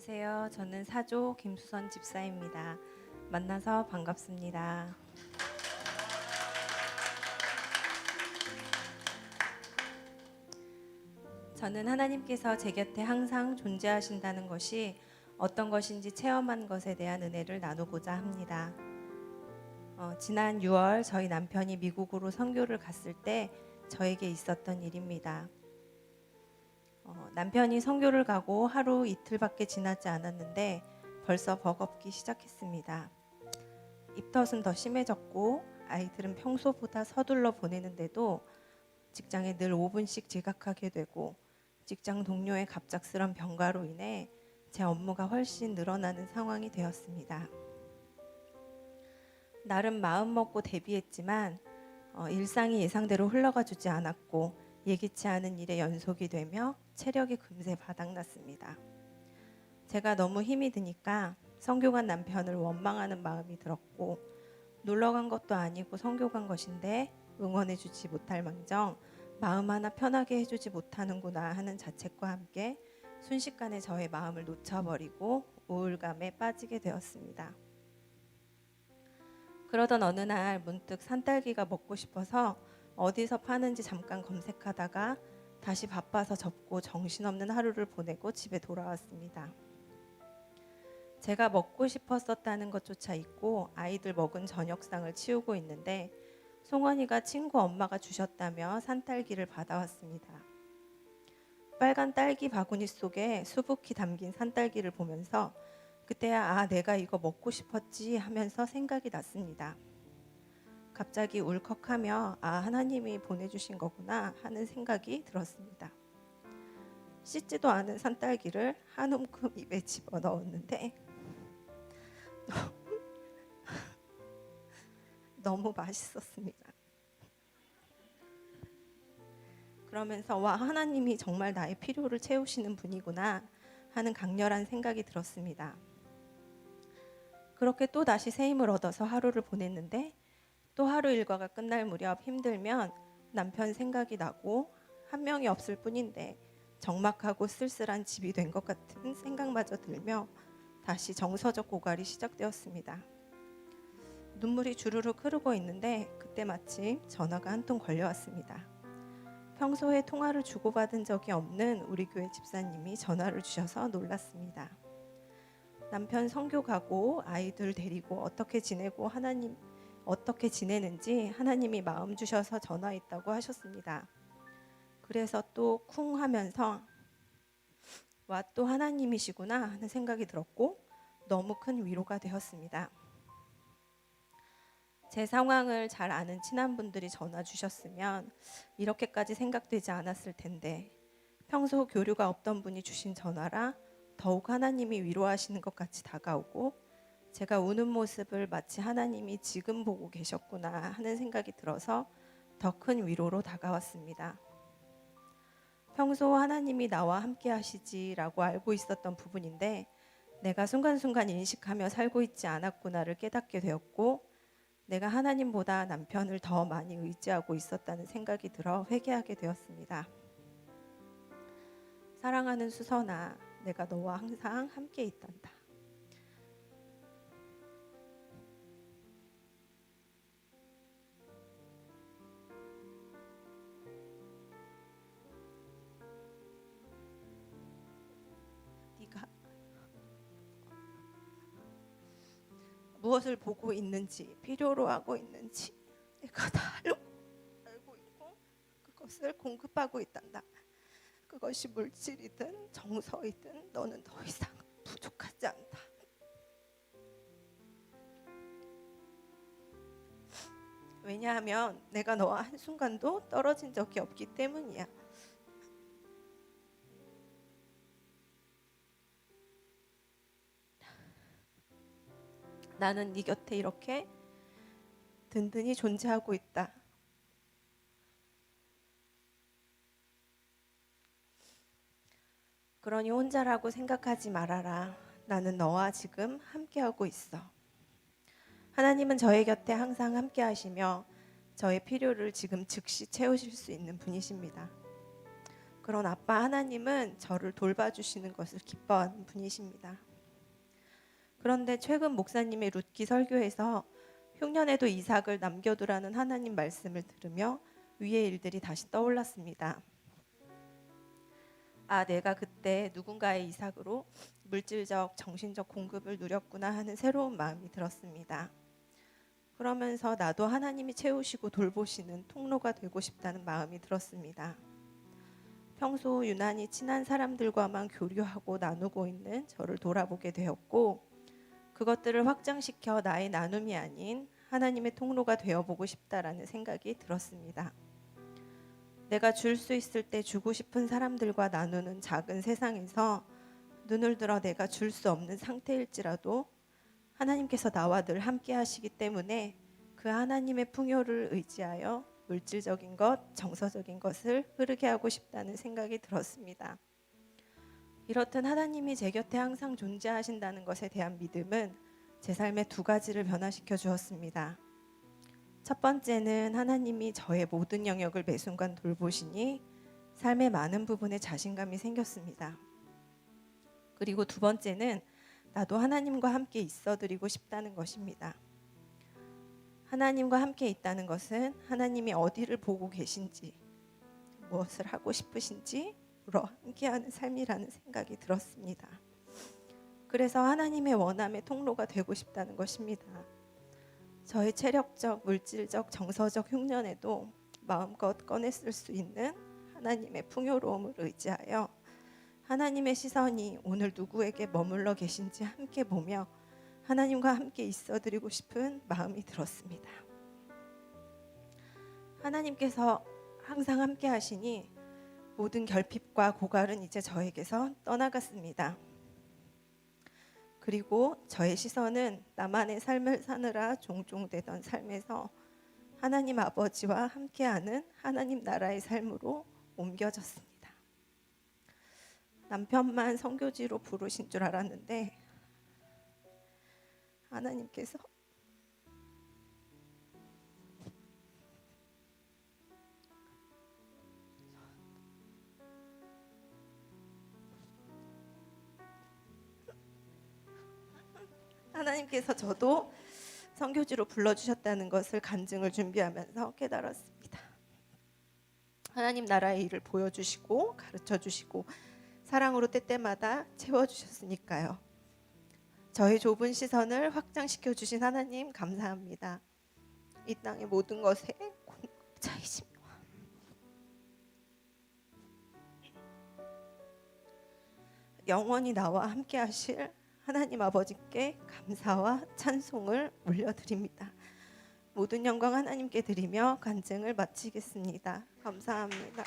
안녕하세요. 저는 사조 김수선 집사입니다. 만나서 반갑습니다. 저는 하나님께서 제 곁에 항상 존재하신다는 것이 어떤 것인지 체험한 것에 대한 은혜를 나누고자 합니다. 어, 지난 6월 저희 남편이 미국으로 선교를 갔을 때 저에게 있었던 일입니다. 어, 남편이 선교를 가고 하루 이틀밖에 지나지 않았는데 벌써 버겁기 시작했습니다. 입덧은 더 심해졌고 아이들은 평소보다 서둘러 보내는데도 직장에 늘 5분씩 지각하게 되고 직장 동료의 갑작스런 병가로 인해 제 업무가 훨씬 늘어나는 상황이 되었습니다. 나름 마음 먹고 대비했지만 어, 일상이 예상대로 흘러가 주지 않았고 예기치 않은 일의 연속이 되며 체력이 금세 바닥났습니다. 제가 너무 힘이 드니까 성교관 남편을 원망하는 마음이 들었고 놀러 간 것도 아니고 성교 간 것인데 응원해 주지 못할 망정 마음 하나 편하게 해주지 못하는구나 하는 자책과 함께 순식간에 저의 마음을 놓쳐버리고 우울감에 빠지게 되었습니다. 그러던 어느 날 문득 산딸기가 먹고 싶어서 어디서 파는지 잠깐 검색하다가 다시 바빠서 접고 정신없는 하루를 보내고 집에 돌아왔습니다. 제가 먹고 싶었었다는 것조차 잊고 아이들 먹은 저녁상을 치우고 있는데 송원이가 친구 엄마가 주셨다며 산딸기를 받아왔습니다. 빨간 딸기 바구니 속에 수북히 담긴 산딸기를 보면서 그때야 아 내가 이거 먹고 싶었지 하면서 생각이 났습니다. 갑자기 울컥하며 아 하나님이 보내주신 거구나 하는 생각이 들었습니다. 씻지도 않은 산딸기를 한 움큼 입에 집어 넣었는데 너무 맛있었습니다. 그러면서 와 하나님이 정말 나의 필요를 채우시는 분이구나 하는 강렬한 생각이 들었습니다. 그렇게 또 다시 새 힘을 얻어서 하루를 보냈는데 또 하루 일과가 끝날 무렵 힘들면 남편 생각이 나고 한 명이 없을 뿐인데 적막하고 쓸쓸한 집이 된 것 같은 생각마저 들며 다시 정서적 고갈이 시작되었습니다. 눈물이 주르륵 흐르고 있는데 그때 마침 전화가 한 통 걸려왔습니다. 평소에 통화를 주고받은 적이 없는 우리 교회 집사님이 전화를 주셔서 놀랐습니다. 남편 성교 가고 아이들 데리고 어떻게 지내고 하나님 어떻게 지내는지 하나님이 마음 주셔서 전화했다고 하셨습니다. 그래서 또 쿵 하면서 와 또 하나님이시구나 하는 생각이 들었고 너무 큰 위로가 되었습니다. 제 상황을 잘 아는 친한 분들이 전화 주셨으면 이렇게까지 생각되지 않았을 텐데 평소 교류가 없던 분이 주신 전화라 더욱 하나님이 위로하시는 것 같이 다가오고 제가 우는 모습을 마치 하나님이 지금 보고 계셨구나 하는 생각이 들어서 더 큰 위로로 다가왔습니다. 평소 하나님이 나와 함께 하시지라고 알고 있었던 부분인데 내가 순간순간 인식하며 살고 있지 않았구나를 깨닫게 되었고 내가 하나님보다 남편을 더 많이 의지하고 있었다는 생각이 들어 회개하게 되었습니다. 사랑하는 수선아, 내가 너와 항상 함께 있단다. 무엇을 보고 있는지 필요로 하고 있는지 내가 다 알- 알고 있고 그것을 공급하고 있단다. 그것이 물질이든 정서이든 너는 더 이상 부족하지 않다. 왜냐하면 내가 너와 한순간도 떨어진 적이 없기 때문이야. 나는 네 곁에 이렇게 든든히 존재하고 있다. 그러니 혼자라고 생각하지 말아라. 나는 너와 지금 함께하고 있어. 하나님은 저의 곁에 항상 함께 하시며 저의 필요를 지금 즉시 채우실 수 있는 분이십니다. 그런 아빠 하나님은 저를 돌봐주시는 것을 기뻐하는 분이십니다. 그런데 최근 목사님의 룻기 설교에서 흉년에도 이삭을 남겨두라는 하나님 말씀을 들으며 위의 일들이 다시 떠올랐습니다. 아, 내가 그때 누군가의 이삭으로 물질적, 정신적 공급을 누렸구나 하는 새로운 마음이 들었습니다. 그러면서 나도 하나님이 채우시고 돌보시는 통로가 되고 싶다는 마음이 들었습니다. 평소 유난히 친한 사람들과만 교류하고 나누고 있는 저를 돌아보게 되었고 그것들을 확장시켜 나의 나눔이 아닌 하나님의 통로가 되어 보고 싶다라는 생각이 들었습니다. 내가 줄 수 있을 때 주고 싶은 사람들과 나누는 작은 세상에서 눈을 들어 내가 줄 수 없는 상태일지라도 하나님께서 나와 늘 함께 하시기 때문에 그 하나님의 풍요를 의지하여 물질적인 것, 정서적인 것을 흐르게 하고 싶다는 생각이 들었습니다. 이렇듯 하나님이 제 곁에 항상 존재하신다는 것에 대한 믿음은 제 삶의 두 가지를 변화시켜 주었습니다. 첫 번째는 하나님이 저의 모든 영역을 매 순간 돌보시니 삶의 많은 부분에 자신감이 생겼습니다. 그리고 두 번째는 나도 하나님과 함께 있어 드리고 싶다는 것입니다. 하나님과 함께 있다는 것은 하나님이 어디를 보고 계신지, 무엇을 하고 싶으신지 물어 함께하는 삶이라는 생각이 들었습니다. 그래서 하나님의 원함의 통로가 되고 싶다는 것입니다. 저의 체력적, 물질적, 정서적 흉년에도 마음껏 꺼내 쓸 수 있는 하나님의 풍요로움을 의지하여 하나님의 시선이 오늘 누구에게 머물러 계신지 함께 보며 하나님과 함께 있어 드리고 싶은 마음이 들었습니다. 하나님께서 항상 함께 하시니 모든 결핍과 고갈은 이제 저에게서 떠나갔습니다. 그리고 저의 시선은 나만의 삶을 사느라 종종 되던 삶에서 하나님 아버지와 함께하는 하나님 나라의 삶으로 옮겨졌습니다. 남편만 성교지로 부르신 줄 알았는데 하나님께서 하나님께서 저도 성교지로 불러주셨다는 것을 간증을 준비하면서 깨달았습니다. 하나님 나라의 일을 보여주시고 가르쳐 주시고 사랑으로 때때마다 채워주셨으니까요. 저의 좁은 시선을 확장시켜 주신 하나님 감사합니다. 이 땅의 모든 것에 공급자이시며 영원히 나와 함께 하실 하나님 아버지께 감사와 찬송을 올려드립니다. 모든 영광 하나님께 드리며 간증을 마치겠습니다. 감사합니다.